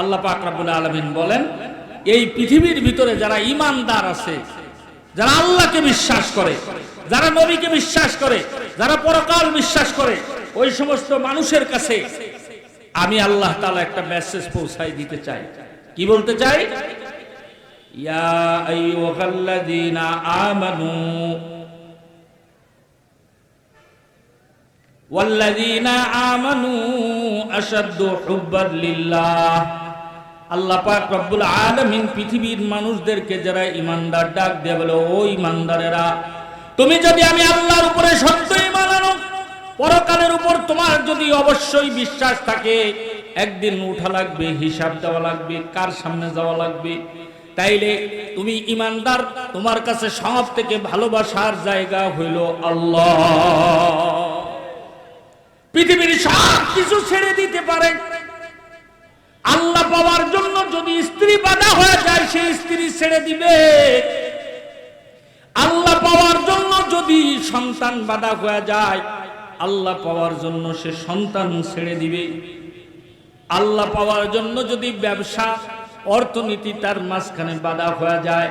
আল্লাহ পাক রাব্বুল আলামিন বলেন এই পৃথিবীর ভিতরে যারা ইমানদার আছে যারা আল্লাহকে বিশ্বাস করে যারা নবীকে বিশ্বাস করে যারা পরকাল বিশ্বাস করে ওই সমস্ত মানুষের কাছে আমি আল্লাহ তাআলা একটা মেসেজ পৌঁছাই দিতে চাই কি বলতে চাই ইয়া আইয়ুহাল্লাযীনা আমানু والذين آمنوا أشد حبا لله আল্লাহ পাক রব্বুল আলামিন পৃথিবীর মানুষদেরকে যারা ইমানদার ডাক দিয়ে বলে, ও ইমানদারেরা তুমি যদি আমি আল্লাহর উপরে সত্য মানানো পরকালের উপর তোমার যদি অবশ্যই বিশ্বাস থাকে, একদিন উঠা লাগবে, হিসাব দেওয়া লাগবে, কার সামনে যাওয়া লাগবে। তাইলে তুমি ইমানদার তোমার কাছে সব থেকে ভালোবাসার জায়গা হইল আল্লাহ। পৃথিবীর সব কিছু ছেড়ে দিতে পারে। যদি স্ত্রী বাধা হয়ে যায়, সেই স্ত্রী ছেড়ে দিবে। আল্লাহ পাওয়ার জন্য যদি সন্তান বাধা হয়ে যায়, আল্লাহ পাওয়ার জন্য সে সন্তান ছেড়ে দিবে। আল্লাহ পাওয়ার জন্য যদি ব্যবসা, অর্থনীতি তার মাঝখানে বাধা হয়ে যায়,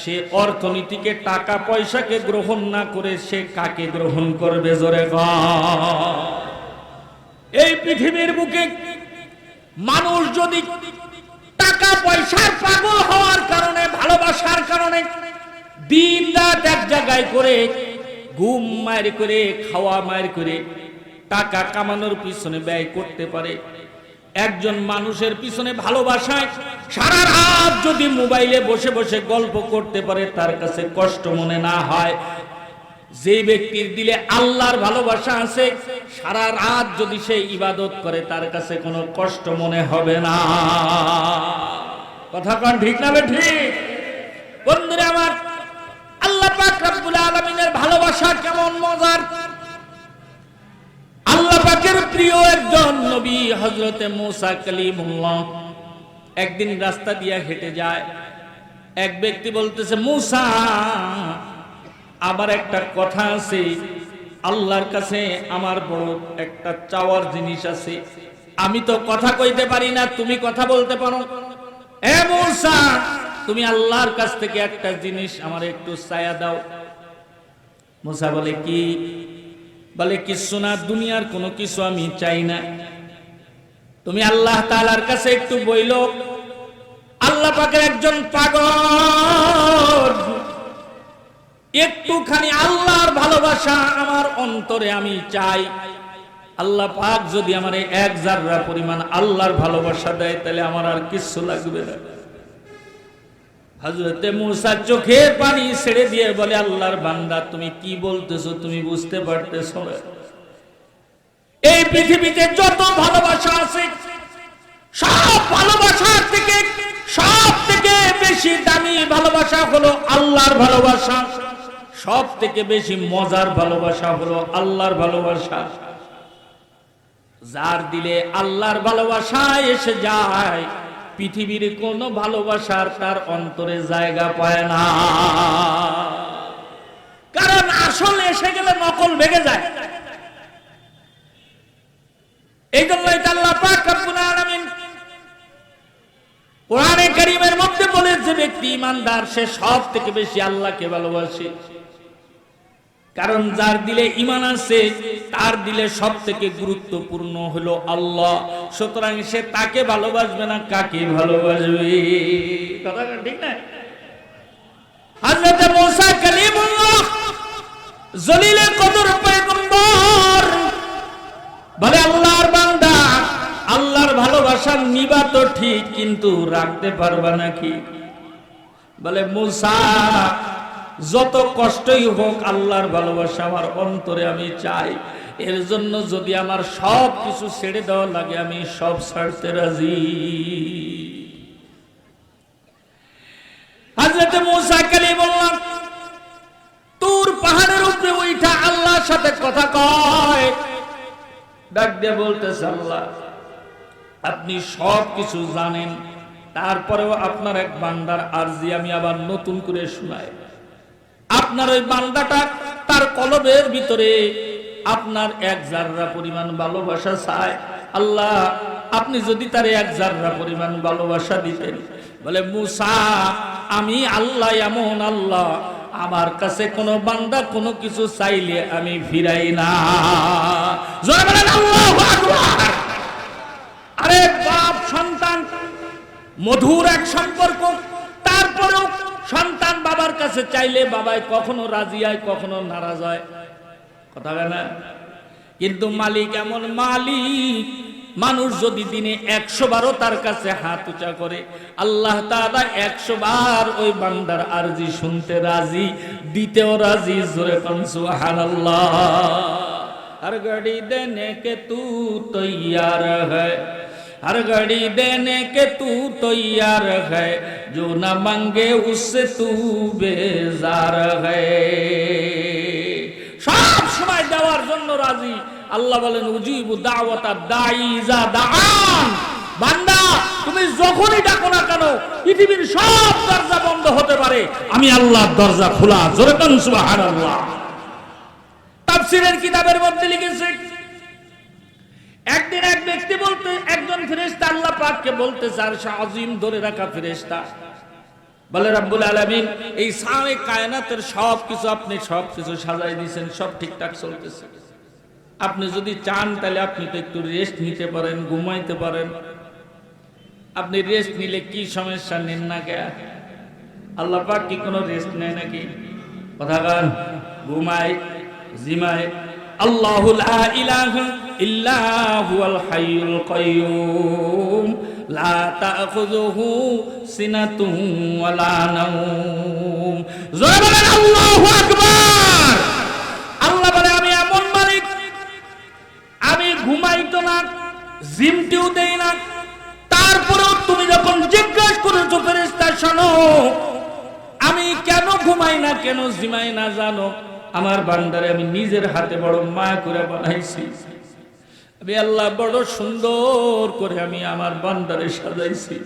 সে অর্থনীতিকে টাকা পয়সাকে গ্রহণ না করে সে কাকে গ্রহণ করবে জোরে এই পৃথিবীর বুকে মানুষ যদি টাকা পয়সার পাগল হওয়ার কারণে, ভালোবাসার কারণে দিন রাত এক জায়গায় করে ঘুম মায়ের করে, খাওয়া মায়ের করে টাকা কামানোর পিছনে ব্যয় করতে পারে। একজন মানুষের পিছনে ভালোবাসায় সারা রাত যদি মোবাইলে বসে বসে গল্প করতে পারে, তার কাছে কষ্ট মনে না হয়। যে ব্যক্তির দিলে আল্লাহর ভালোবাসা আছে সারা রাত যদি সে ইবাদত করে, তার কাছে কোনো কষ্ট মনে হবে না। কথা কন ঠিক না ঠিক বন্ধুরা আমার, আল্লাহ পাক রব্বুল আলামিনের ভালোবাসা কেমন মজার? আল্লাহ পাকের প্রিয় একজন নবী হযরতে মূসা কালিমুল্লাহ একদিন রাস্তা দিয়ে হেঁটে যায়। এক ব্যক্তি বলতেছে, মূসা, আবার একটা কথা আছে আল্লাহর কাছে আমার বড় একটা চাওয়ার জিনিস আছে। আমি তো কথা কইতে পারি না, তুমি কথা বলতে পারো। এ মূসা, তুমি আল্লাহর কাছ থেকে একটা জিনিস আমার একটু ছায়া দাও। মুসা বলে, কি? বলে কিছু না, দুনিয়ার কোনো কিছু আমি চাই না। তুমি আল্লাহ তাআলার কাছে একটু বইল, আল্লাহ পাকের একজন পাগল। একটুখানি আল্লাহর ভালোবাসা আমার অন্তরে আমি চাই। আল্লাহ পাক যদি আমার এক জাররা পরিমাণ আল্লাহর ভালোবাসা দেয়, তাহলে আমার আর কিছু লাগবে না। হজরতে মুসা চোখের পানি ছেড়ে দিয়ে বলে, আল্লাহর বান্দা, তুমি কি বলতেছো তুমি বুঝতে পারতেছো না। এই পৃথিবীতে যত ভালোবাসা আছে, সব ভালোবাসার থেকে, সব থেকে বেশি দামি ভালোবাসা হলো আল্লাহর ভালোবাসা। সব থেকে বেশি মজার ভালোবাসা হলো আল্লাহর ভালোবাসা। যার দিলে আল্লাহর ভালোবাসা এসে যায়, পৃথিবীর কোন ভালোবাসার তার অন্তরে জায়গা পায় না। কারণ আসল এসে গেলে নকল ভেঙে যায়। এই জন্যই আল্লাহ পাক রব্বুল কোরআনে কারীমের মধ্যে বলে যে ব্যক্তি ইমানদার, সে সব থেকে বেশি আল্লাহকে ভালোবাসে। কারণ যার দিলে ইমান আছে তার দিলে সব থেকে গুরুত্বপূর্ণ হলো আল্লাহ। সুতরাং সে তাকে ভালোবাসবে না কাকে ভালোবাসবে? ঠিক বলে, আল্লাহর ঠিক, কিন্তু রাখতে পারবা নাকি? বলে, মুসা যত কষ্টই হোক আল্লাহর ভালোবাসা আমার অন্তরে আমি চাই। এর জন্য যদি আমার সব কিছু ছেড়ে দেওয়া লাগে, আমি সব ছাড়তে রাজি। তোর পাহাড়ের উপরে ওইটা আল্লাহর সাথে কথা কয়। ডাক দিয়ে বলতেছে আল্লাহ, আপনি সব কিছু জানেন, তারপরেও আপনার এক বান্দার আরজি আমি আবার নতুন করে শোনাই। আপনার ওই বান্দাটা তার কলবের ভিতরে আপনার এক জাররা পরিমাণ ভালোবাসা চায়। আল্লাহ, আপনি যদি তার এক জাররা পরিমাণ ভালোবাসা দিতেন, বলে, মুসা, আমি আল্লাহ এমন আল্লাহ, আমার কাছে কোনো বান্দা কোনো কিছু চাইলে আমি ফিরাই না। আরে বাপ সন্তান, মধুর এক সম্পর্ক বাবার কাছে চাইলে বাবাই কখনো রাজি হয়, কখনো নারাজ হয়। কথা না? কিন্তু মালিক এমন মালিক, মানুষ যদি দিনে একশো বারও তার কাছে হাত উঁচা করে, আল্লাহ তারা একশো বার ওই বান্দার আরজি শুনতে রাজি, দিতেও রাজি, জোরে কনসুহান হর গড়ি দেনে কে তু তৈয়ার হর গড়ি দেনে কে তু তৈয়ার হ্যাঁ जो न मांगे उससे तू बेजार है সব সময় দেওয়ার জন্য রাজি আল্লাহ বলেন উজিবু দাওয়াতা দাইজা দাআন বান্দা তুমি যখনই ডাকো না কেন পৃথিবীর সব দরজা বন্ধ হতে পারে আমি আল্লাহর দরজা খোলা জোরে কান সুবহানাল্লাহ তাফসিরের কিতাবের মধ্যে লিখেছে একদিন এক ব্যক্তি বলতে একজন ফেরেশতা আল্লাহ পাককে বলতে চার আজিম ধরে রাখা ফেরেশতা বলে, রাব্বুল আলামিন, এই সামে কায়নাতের সব কিছু আপনি সব কিছু সাজাই দিয়েছেন, সব ঠিকঠাক চলতেছে। আপনি যদি চান, তাহলে আপনি তো একটু রেস্ট নিতে পারেন, ঘুমাইতে পারেন। আপনি রেস্ট নিলে কি সমস্যা, নেন না কে? আল্লাহ পাক কি কোনো রেস্ট নেয় নাকি? কথা গান ঘুমায় জিমায় আল্লাহু লা ইলাহা ইল্লা হুয়াল হাইয়ুল কাইয়ুম। লা তাখুযুহু সিনাতুন ওয়ালা নাওম। জোরে বলেন, আল্লাহু আকবার! আল্লাহ বলে, আমি এমন মালিক, আমি ঘুমাইতো না, জিমটিও দেই না, তারপরেও তুমি যখন জিজ্ঞাসা করেছ, ফেরেশতা শোনো, আমি কেন ঘুমাই না, কেন জিমাই না জানো? আমার বান্দারে আমি নিজের হাতে বড় মায়া করে বানাইছি। আল্লাহ বড় সুন্দর করে আমি আমার বান্দারে সাজাইছি।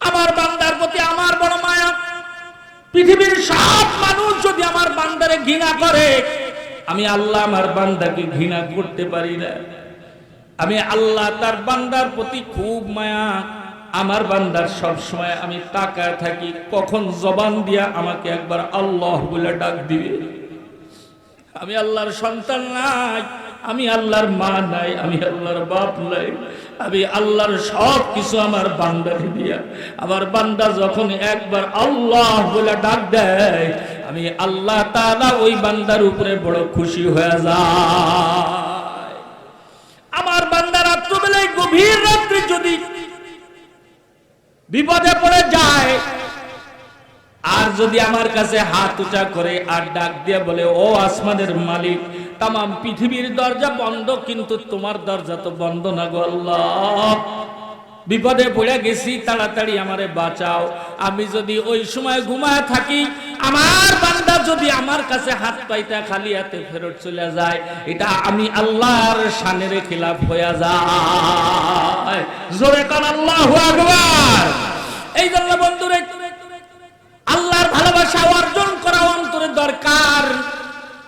আমার বান্দার প্রতি আমার বড় মায়া। পৃথিবীর সব মানুষ যদি আমার বান্দারে ঘৃণা করে, আমি আল্লাহ আমার বান্দাকে ঘৃণা করতে পারি না। আমি আল্লাহ তার বান্দার প্রতি খুব মায়া। আমার বান্দার সব সময় আমি তাকায় থাকি, কখন জবান দিয়া আমাকে একবার আল্লাহ বলে ডাক দিবে। আমি আল্লাহর সন্তান নাই। আমি আল্লাহর মা নাই, আমি আল্লাহর বাপ নাই, আমি আল্লাহর সব কিছু আমার বান্দারে দিয়া। আমার বান্দা যখন একবার আল্লাহ বলে ডাক দেয়, আমি আল্লাহ তাআলা ওই বান্দার উপরে বড় খুশি হয়ে যায়। আমার বান্দা রাত্রবেলায় গভীর রাত্রে যদি বিপদে পড়ে যায়, আর যদি আমার কাছে হাত উঁচা করে আর ডাক দিয়ে বলে, ও আসমানের মালিক তাম পৃথিবীর দরজা বন্ধ, কিন্তু তোমার দরজা তো বন্ধ না গো বিপদে পড়ে গেছি, তাড়াতাড়ি আমারে বাঁচাও। আমি যদি ওই সময় ঘুমায় থাকি, আমার বান্দা যদি আমার কাছে হাত পাইটা খালি হাতে ফেরত চলে যায়, এটা আমি আল্লাহর শানের খিলাফ হয়ে যায়। জোরে কান, আল্লাহু আকবার। এই জন্য বন্ধুরে, আল্লাহর ভালোবাসা দরকার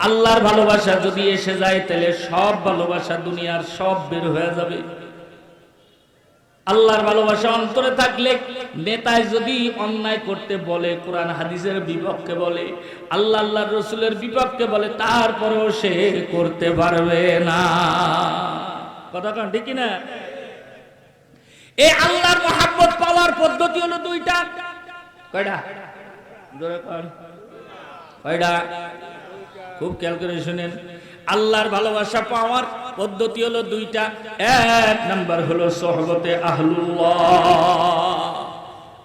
আল্লাহর ভালোবাসা যদি এসে যায়, তাহলে সব ভালোবাসা দুনিয়ার সব বের হয়ে যাবে। আল্লাহর ভালোবাসা অন্তরে থাকলে নেতায় যদি অন্যায় করতে বলে, কোরআন হাদিসের বিপক্ষে বলে, আল্লাহ আল্লাহর রসুলের বিপক্ষে বলে, তারপরেও সে করতে পারবে না। কথা কন, ঠিক না এই আল্লাহর মহাব্বত পাওয়ার পদ্ধতি হলো দুইটা। কয়টা? কয়টা? খুব খেয়াল করে শুনেন আল্লাহর ভালোবাসা পাওয়ার পদ্ধতি হলো দুইটা। এক নাম্বার হলো সহবতে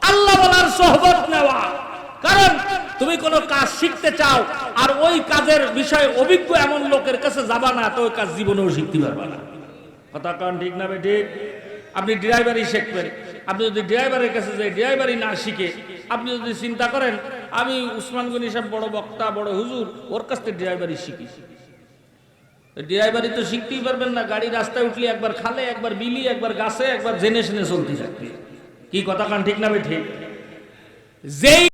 আল্লাহ বলার সহবত নেওয়া। কারণ তুমি কোন কাজ শিখতে চাও আর ওই কাজের বিষয়ে অভিজ্ঞ এমন লোকের কাছে যাবা না, তো ওই কাজ জীবনেও শিখতে পারবা না। কথা কারণ ঠিক না বে ঠিক আপনি ড্রাইভারই শিখবেন। আপনি যদি ড্রাইভারের কাছে যাই ড্রাইভারই না শিখে, আপনি যদি চিন্তা করেন আমি উসমান গনি সাহেব বড় বক্তা, বড় হুজুর, ওর কাছ থেকে ড্রাইভারি শিখি। ড্রাইভারি তো শিখতেই পারবেন না, গাড়ি রাস্তায় উঠলে একবার খালে, একবার বিলি, একবার গাছে, একবার জেনে শুনে চলতে থাকবে। কি কথা কান ঠিক না ঠিক? যেই